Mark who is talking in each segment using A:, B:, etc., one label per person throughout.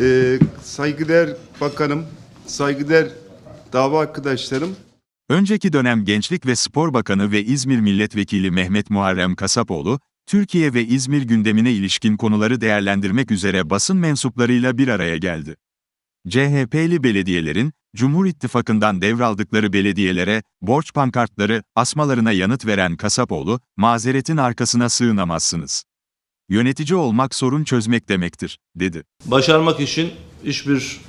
A: Ee, saygıdeğer bakanım, saygıdeğer dava arkadaşlarım,
B: Önceki dönem Gençlik ve Spor Bakanı ve İzmir Milletvekili Mehmet Muharrem Kasapoğlu, Türkiye ve İzmir gündemine ilişkin konuları değerlendirmek üzere basın mensuplarıyla bir araya geldi. CHP'li belediyelerin, Cumhur İttifakı'ndan devraldıkları belediyelere, borç pankartları, asmalarına yanıt veren Kasapoğlu, mazeretin arkasına sığınamazsınız. Yönetici olmak sorun çözmek demektir, dedi.
C: Başarmak için hiçbir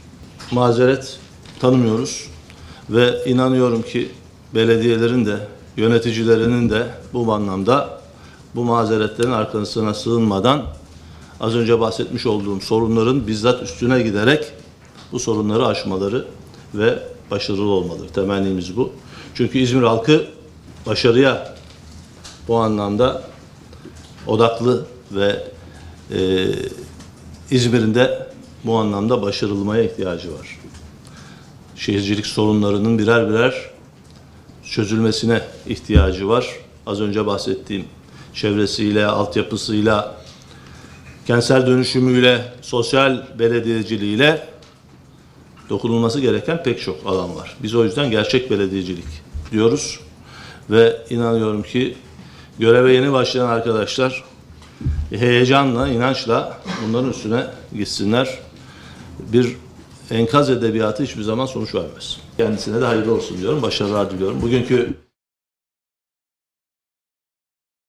C: mazeret tanımıyoruz ve inanıyorum ki belediyelerin de yöneticilerinin de bu anlamda bu mazeretlerin arkasına sığınmadan az önce bahsetmiş olduğum sorunların bizzat üstüne giderek bu sorunları aşmaları ve başarılı olmaları. Temennimiz bu. Çünkü İzmir halkı başarıya bu anlamda odaklı ve e, İzmir'in de bu anlamda başarılmaya ihtiyacı var. Şehircilik sorunlarının birer birer çözülmesine ihtiyacı var. Az önce bahsettiğim çevresiyle, altyapısıyla, kentsel dönüşümüyle, sosyal belediyeciliğiyle dokunulması gereken pek çok alan var. Biz o yüzden gerçek belediyecilik diyoruz ve inanıyorum ki göreve yeni başlayan arkadaşlar heyecanla, inançla bunların üstüne gitsinler. Bir enkaz edebiyatı hiçbir zaman sonuç vermez. Kendisine de hayırlı olsun diyorum, başarılar diliyorum. Bugünkü